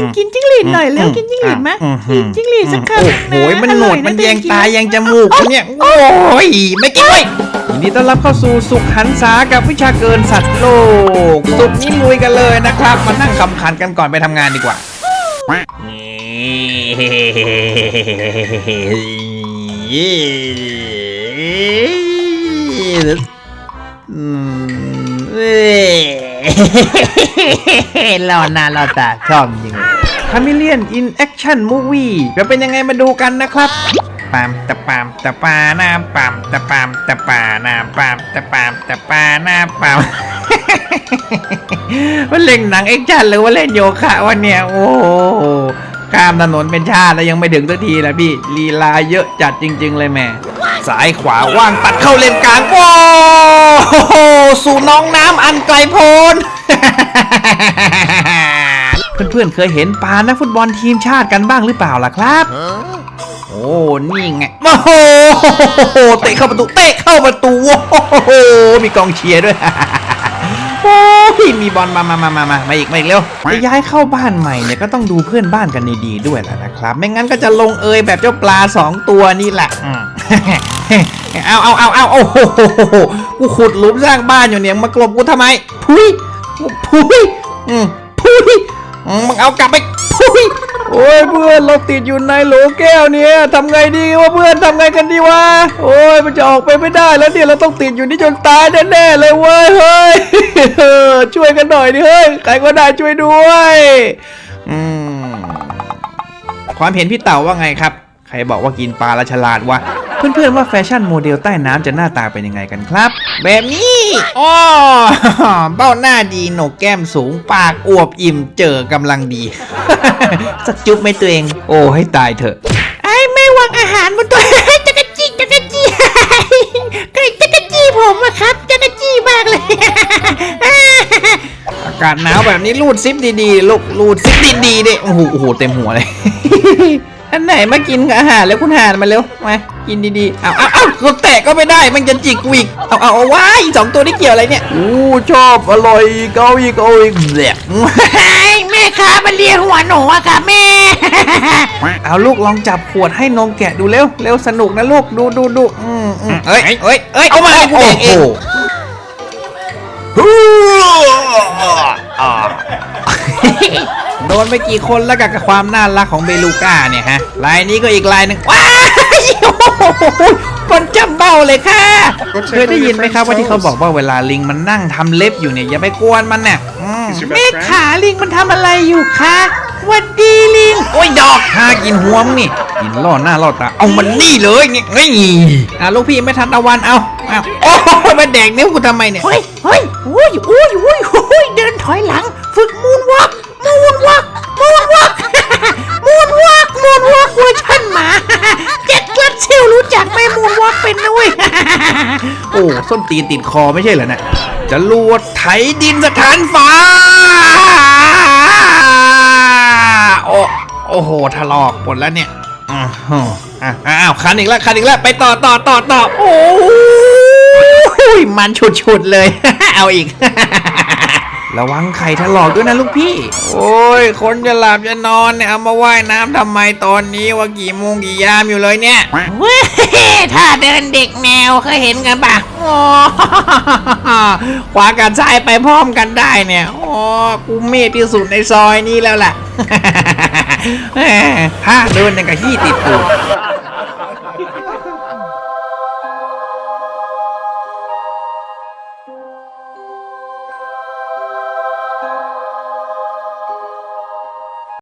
งกินจิ้งหรีดหน่อยเร็วอืมกินจิ้งหรีดไหมอืมกินจิ้งหรีดสักคำโอ้หนึ่งโหนะมันหนวดอร่อมันตัวแยเองตากินแยงจมูกเนี่ยโอ้ยไม่กินเว้ยยินดีต้อนรับเข้าสู่สุขหันษากับวิชาเกินสัตว์โลก สุขนี้ลุยกันเลยนะครับ มานั่งคำขันกันก่อนไปทำงานดีกว่าอื มเอ้ยเราหน้าเราตาชอบจริงคามิเลียนอินแอคชั่นมูวี่จะเป็นยังไงมาดูกันนะครับปามตะปามตะปาหน้าปามตะปามตะปาหน้าปามตะปามตะปาหน้าปามว่าเล่นหนังแอคชั่นหรือว่าเล่นโยคะวันเนี้ยโอ้ ข้ามถนนเป็นชาติแล้วยังไม่ถึงสักทีละพี่ลีลาเยอะจัดจริง ๆ เลยแม่สายขวาว่างตัดเข้าเลนกลางโอ้โหสู่น้องน้ำอันไกลโพ้นเพื่อนๆเคยเห็นปานักฟุตบอลทีมชาติกันบ้างหรือเปล่าล่ะครับโอ้นี่ไงโอ้โหเตะเข้าประตูเตะเข้าประตูโอ้โหมีกองเชียร์ด้วยโอ้ ยมีบอลมามามามามามาอีกมาอีกเร็วจะย้ายเข้าบ้านใหม่เนี่ยก็ต้องดูเพื่อนบ้านกันดีๆด้วยแหละนะครับ ไม่งั้นก็จะลงเอยแบบเจ้าปลาสองตัวนี่แหละอืมเอาเอาเอาเอาโอ้โหกูขุดหลุมสร้างบ้านอยู่เนี่ยมากลบกูทำไมพุยพุยอืมพุยมมึงเอากลับไปพุย โอ้ยเพื่อนเราติดอยู่ในโหลแก้วเนี่ยทำไงดีวะเพื่อนทำไงกันดีวะโอ้ยมันจะออกไปไม่ได้แล้วเนี่ยเราต้องติดอยู่นี่จนตายแน่ๆเลยเว้ยเฮ้ยช่วยกันหน่อยดิเฮ้ยใครก็ได้ช่วยด้วยอืมความเห็นพี่เต่าว่าไงครับ ใครบอกว่ากินปลาและฉลาดวะ เพื่อนๆว่าแฟชั่นโมเดลใต้น้ำจะหน้าตาเป็นยังไงกันครับ แบบนี้อ๋อเบ้าหน้าดีโหนกแก้มสูงปากอวบอิ่มเจอกำลังดี สักจุ๊บไหมตัวเอง โอ้ให้ตายเถอะไอ้ไม่วางอาหารบนตัวจักรจี้จักรจี้ไก่จักรจี้ผมอะครับจักรจี้มากเลยอากาศหนาวแบบนี้รูดซิปดีๆลูกรูดซิปดีๆดิโอ้โหโอ้โหเต็มหัวเลย อันไหนมากินกับอาหารแล้วคุณหานมาเร็วมากินดีๆเอาเอาเอากูแตะก็ไม่ได้มันจะจิกกูอีกเอาเอาเอาว้ายสองตัวนี่เกี่ยวอะไรเนี่ยอู้ชอบอร่อยเกาอีกเกาอีกแหลกแม่ค้ามาเลียหัวหนูอะค่ะแม่ เอาลูกลองจับขวดให้นมแกะดูเร็วเร็วสนุกนะลูกดูดูดูอืมอืมเอ้ยเอ้ยเอ้ยเอามาให้กูแดกเอง โดนไปกี่คนแล้วกับความน่ารักของเบลูก้าเนี่ยฮะลายนี้ก็อีกลายหนึ่งว้ายโอ้โหคนจำเบ้าเลยค่ะเคยได้ยินไหมครับว่าที่เขาบอกว่าเวลาลิงมันนั่งทำเล็บอยู่เนี่ยอย่าไปกวนมันเนี่ยอืม Is your แม่ best friend? ขาลิงมันทำอะไรอยู่คะหวันดีลิง โอ้ยดอกหากินหัวมงนี่ กินล่อหน้าล่อตา เอามันนี่เลยเนี่ยนี่อะลูกพี่ไม่ทันตะวันเอาเอาโอ้ยมาแดกนิ้วกูทำไมเนี่ย เฮ้ยเฮ้ยอุ้ยอุ้ยอุ้ยอุ้ยเดินถอยหลัง ฝึกมูนวอล์กมู ลรู้จักไหมมูนวอล์กเป็นนะเว้ย โอ้ส้นตีนติดคอไม่ใช่เหรอเนะจะลวดไถดินสถานฟ้า โอ้โอ้โหถลอกหมดแล้วเนี่ยอ้าวอ้าวคันอีกแล้วคันอีกแล้วไปต่อต่อต่อต่อโอ้ยมันฉุดๆเลย เอาอีก ระวังไข่ถลอกด้วยนะลูกพี่ โอ้ย คนจะหลับจะนอนเนี่ยเอามาว่ายน้ำทำไมตอนนี้ว่ากี่โมงกี่ยามอยู่เลยเนี่ยเว้ยถ้าเดินเด็กแนวเคยเห็นกันปะโอ้ขวากับซ้ายไปพร้อมกันได้เนี่ยโอ้กูเมธที่สุดในซอยนี้แล้วล่ะแหมถ้าเดินอย่างกับขี้ติดตูด